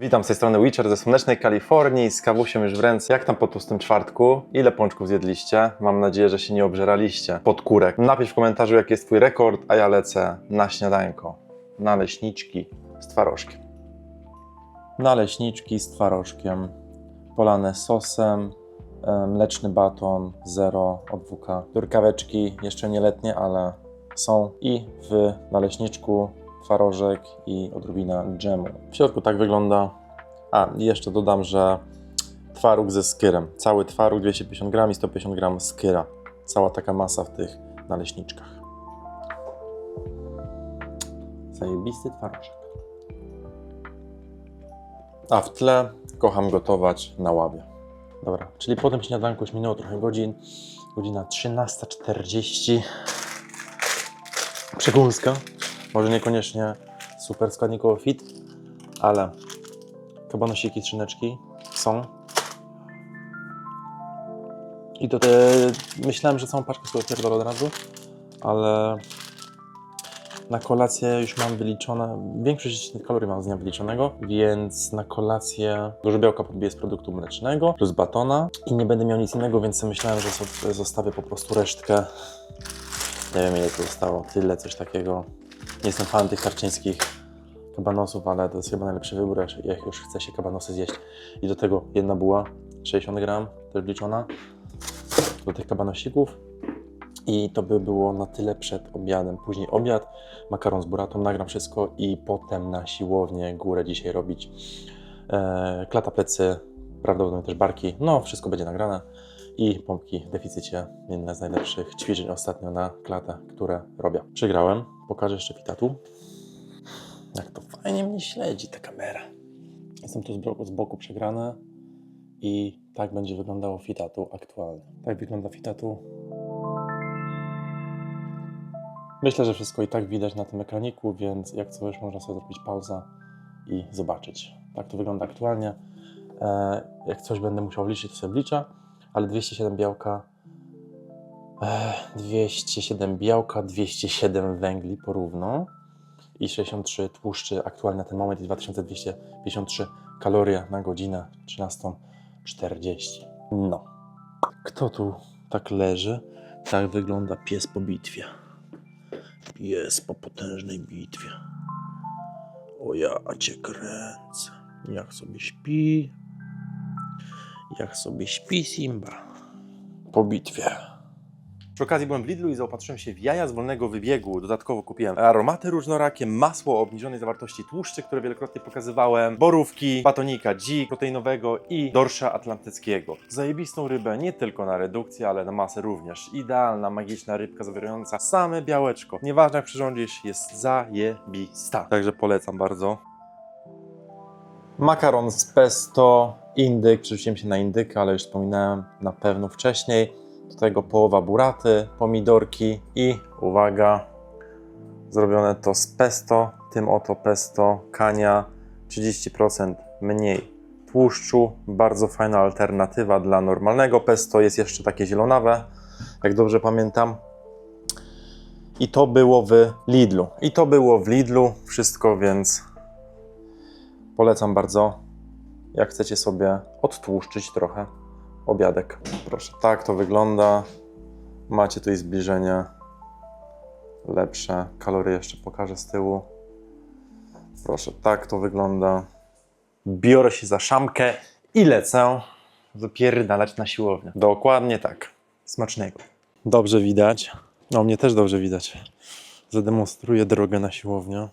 Witam z tej strony Witcher ze słonecznej Kalifornii, z kawusiem już w ręce. Jak tam po tłustym czwartku? Ile pączków zjedliście? Mam nadzieję, że się nie obżeraliście. Pod kurek. Napisz w komentarzu, jaki jest twój rekord, a ja lecę na śniadanko. Naleśniczki z twarożkiem. Naleśniczki z twarożkiem, polane sosem, mleczny baton, zero od WK. Durkaweczki jeszcze nieletnie, ale są i w naleśniczku twarożek i odrobina dżemu. W środku tak wygląda. A, jeszcze dodam, że twaróg ze skyrem. Cały twaróg 250 gram i 150 gram skyra. Cała taka masa w tych naleśniczkach. Zajebisty twarożek. A w tle kocham gotować na ławie. Dobra, czyli po tym śniadanku już minęło trochę godzin. Godzina 13.40. Przekąska. Może niekoniecznie super składnikowo fit, ale kabanosiki, trzyneczki są. I to te... Myślałem, że całą paczkę sobie pierdolę od razu, ale na kolację już mam wyliczone, większość kalorii mam z dnia wyliczonego, więc na kolację dużo białka podbiję z produktu mlecznego plus batona i nie będę miał nic innego, więc myślałem, że zo- zostawię po prostu resztkę. Nie wiem ile to zostało, tyle, coś takiego. Nie jestem fanem tych tarczyńskich kabanosów, ale to jest chyba najlepszy wybór, jak- już chce się kabanosy zjeść. I do tego jedna buła, 60 gram, też wliczona, do tych kabanosików. I to by było na tyle przed obiadem. Później obiad, makaron z buratą, nagram wszystko i potem na siłownię górę dzisiaj robić. E, klata plecy, prawdopodobnie też barki. No, wszystko będzie nagrane. I pompki w deficycie. Jedne z najlepszych ćwiczeń ostatnio na klatę, które robię. Przegrałem. Pokażę jeszcze fitatu. Jak to fajnie mnie śledzi ta kamera. Jestem tu z boku, z boku przegrany i tak będzie wyglądało fitatu aktualnie. Tak wygląda fitatu Myślę, że wszystko i tak widać na tym ekraniku, więc jak coś można sobie zrobić pauzę i zobaczyć. Tak to wygląda aktualnie. E, jak coś będę musiał liczyć, to sobie liczę, ale 207 białka, e, 207 białka, 207 węgli porówno i 63 tłuszczy. Aktualnie na ten moment jest 2253 kalorie na godzinę 13.40. No. Kto tu tak leży? Tak wygląda pies po bitwie. Jest po potężnej bitwie. O ja cię kręcę. Jak sobie śpi. Jak sobie śpi Simba. Po bitwie. Przy okazji byłem w Lidlu i zaopatrzyłem się w jaja z wolnego wybiegu. Dodatkowo kupiłem aromaty różnorakie, masło o obniżonej zawartości tłuszczy, które wielokrotnie pokazywałem, borówki, batonika dzik proteinowego i dorsza atlantyckiego. Zajebistą rybę nie tylko na redukcję, ale na masę również. Idealna, magiczna rybka zawierająca same białeczko. Nieważne jak przyrządzisz, jest zajebista. Także polecam bardzo. Makaron z pesto, indyk, przerzuciłem się na indyka, ale już wspominałem na pewno wcześniej. Do tego połowa buraty, pomidorki i uwaga, zrobione to z pesto, tym oto pesto kania, 30% mniej tłuszczu, bardzo fajna alternatywa dla normalnego pesto, jest jeszcze takie zielonawe, jak dobrze pamiętam. I to było w Lidlu. I to było w Lidlu wszystko, więc polecam bardzo. Jak chcecie sobie odtłuszczyć trochę obiadek. Proszę, tak to wygląda. Macie tutaj zbliżenie lepsze. Kalorie jeszcze pokażę z tyłu. Proszę, tak to wygląda. Biorę się za szamkę i lecę wypierdalać na siłownię. Dokładnie tak. Smacznego. Dobrze widać. No, mnie też dobrze widać. Zademonstruję drogę na siłownię.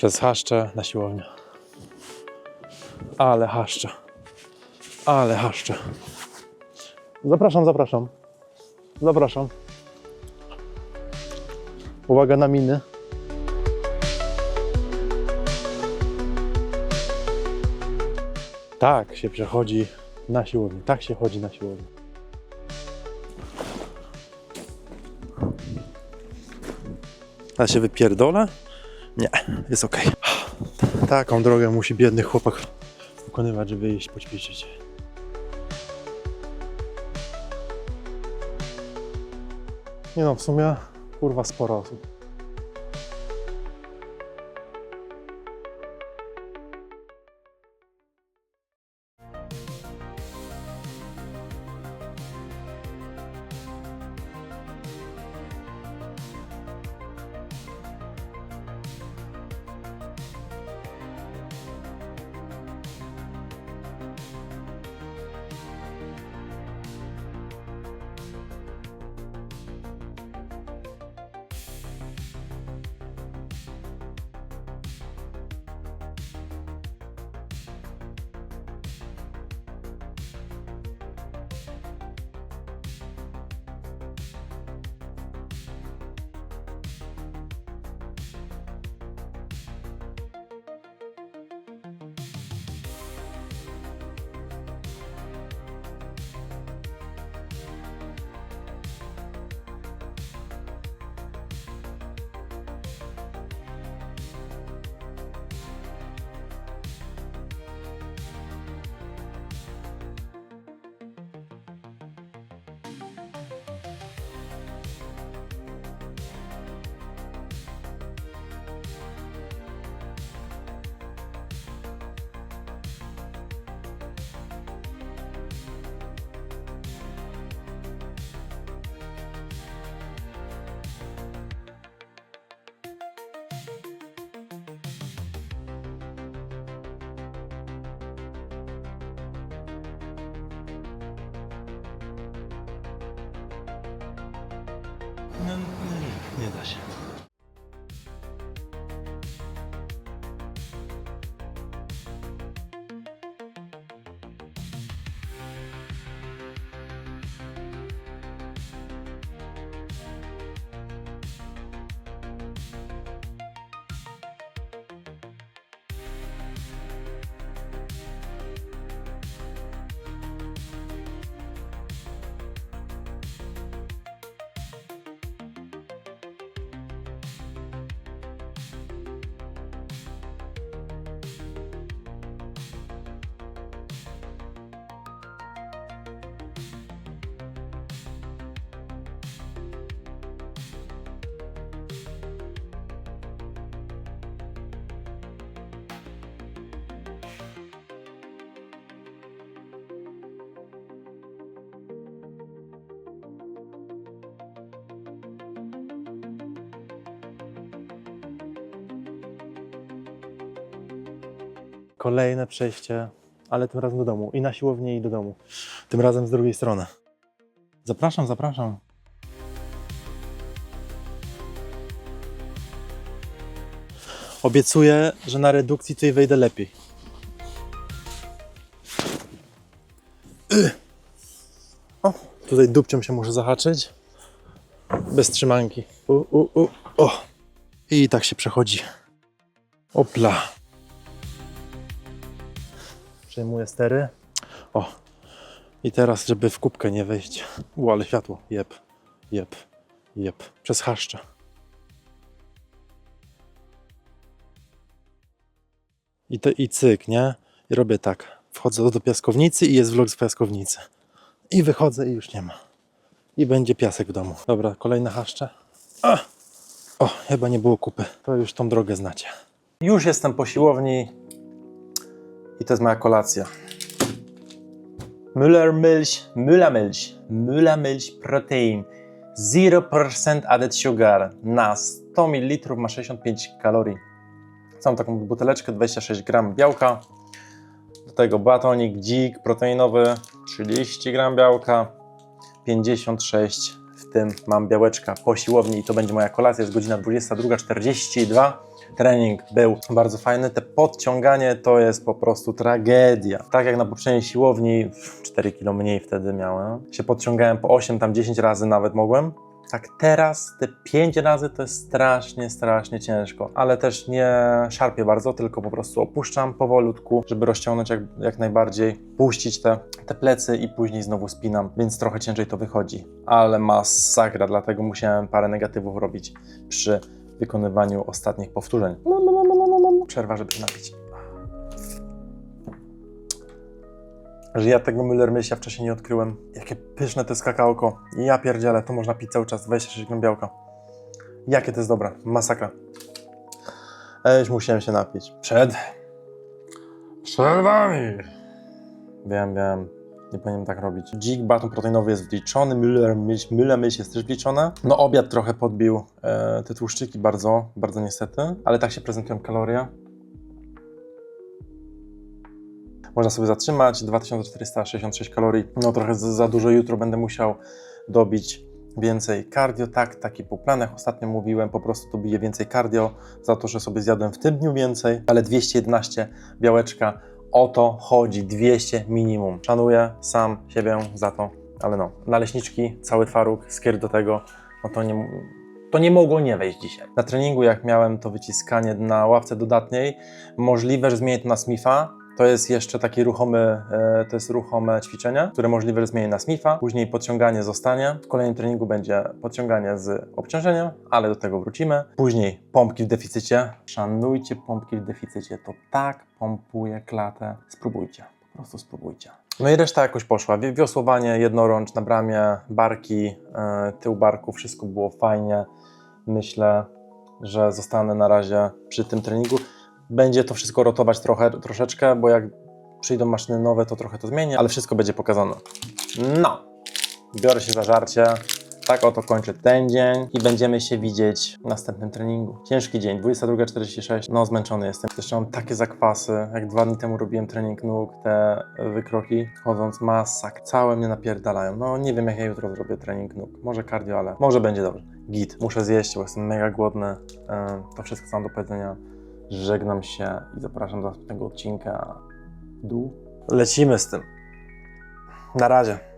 Przez haszcze na siłownię. Ale haszcze. Ale haszcze. Zapraszam, zapraszam. Zapraszam. Uwaga na miny. Tak się przechodzi na siłownię. Tak się chodzi na siłownię. A się wypierdolę? Nie, jest ok. Taką drogę musi biedny chłopak wykonywać, żeby iść poćwiczyć. Nie no, w sumie kurwa sporo osób. No, nie, nie da się. Kolejne przejście, ale tym razem do domu. I na siłownię, i do domu. Tym razem z drugiej strony. Zapraszam, zapraszam. Obiecuję, że na redukcji tutaj wejdę lepiej. Y. O, tutaj dupcią się muszę zahaczyć. Bez trzymanki. U, u, u. O. I tak się przechodzi. Opla. Przejmuję stery. O. I teraz, żeby w kubkę nie wejść. U, ale światło. Jep, jep, jep. Przez chaszcze. I, to, I cyk, nie? I robię tak. Wchodzę do piaskownicy i jest vlog z piaskownicy. I wychodzę i już nie ma. I będzie piasek w domu. Dobra, kolejne haszcze. O, chyba nie było kupy. To już tą drogę znacie. Już jestem po siłowni i to jest moja kolacja. Müller Milch, Müller Milch, Müller Milch Protein. 0% added sugar na 100 ml ma 65 kalorii. Całą taką buteleczkę 26 gram białka. Do tego batonik dzik proteinowy 30 gram białka, 56 w tym mam białeczka po siłowni i to będzie moja kolacja. Jest godzina 22.42. Trening był bardzo fajny. Te podciąganie to jest po prostu tragedia. Tak jak na poprzedniej siłowni, 4 kg mniej wtedy miałem, się podciągałem po 8, tam 10 razy nawet mogłem. Tak teraz te 5 razy to jest strasznie, strasznie ciężko, ale też nie szarpię bardzo, tylko po prostu opuszczam powolutku, żeby rozciągnąć jak, jak najbardziej, puścić te, te plecy i później znowu spinam, więc trochę ciężej to wychodzi, ale masakra, dlatego musiałem parę negatywów robić przy wykonywaniu ostatnich powtórzeń. Przerwa, żeby się napić. że ja tego Müller Milsia wcześniej nie odkryłem. Jakie pyszne to jest kakaoko. Ja pierdzielę, to można pić cały czas, 26 gram białka. Jakie to jest dobre, masakra. A już musiałem się napić. Przed... Przed wami. Wiem, wiem. Nie powinienem tak robić. Dzik baton proteinowy jest wliczony, Milch, Müller Milch jest też wliczone. No obiad trochę podbił e, te tłuszczyki bardzo, bardzo niestety, ale tak się prezentują kalorie. Można sobie zatrzymać, 2466 kalorii, no trochę za, dużo, jutro będę musiał dobić więcej cardio, tak, taki po planach, ostatnio mówiłem, po prostu dobiję więcej cardio, za to, że sobie zjadłem w tym dniu więcej, ale 211 białeczka, o to chodzi, 200 minimum. Szanuję sam siebie za to, ale no, naleśniczki, cały twaróg, skier do tego, no to nie, to nie mogło nie wejść dzisiaj. Na treningu jak miałem to wyciskanie na ławce dodatniej, możliwe, że zmienię to na Smitha, to jest jeszcze takie ruchomy, e, to jest ruchome ćwiczenie, które możliwe, że zmienię na Smitha. Później podciąganie zostanie. W kolejnym treningu będzie podciąganie z obciążeniem, ale do tego wrócimy. Później pompki w deficycie. Szanujcie pompki w deficycie. To tak pompuje klatę. Spróbujcie. Po prostu spróbujcie. No i reszta jakoś poszła. Wi- Wiosłowanie, jednorącz na bramie, barki, e, tył barku, wszystko było fajnie. Myślę, że zostanę na razie przy tym treningu. Będzie to wszystko rotować trochę, troszeczkę, bo jak przyjdą maszyny nowe, to trochę to zmienię, ale wszystko będzie pokazane. No, biorę się za żarcie. Tak oto kończę ten dzień i będziemy się widzieć w następnym treningu. Ciężki dzień, 22.46, no zmęczony jestem. Jeszcze mam takie zakwasy, jak dwa dni temu robiłem trening nóg, te wykroki, chodząc masak, całe mnie napierdalają. No nie wiem jak ja jutro zrobię trening nóg, może cardio, ale może będzie dobrze. Git, muszę zjeść, bo jestem mega głodny. Em, To wszystko co mam do powiedzenia. Żegnam się i zapraszam do następnego odcinka. Dół. Lecimy z tym. Na razie.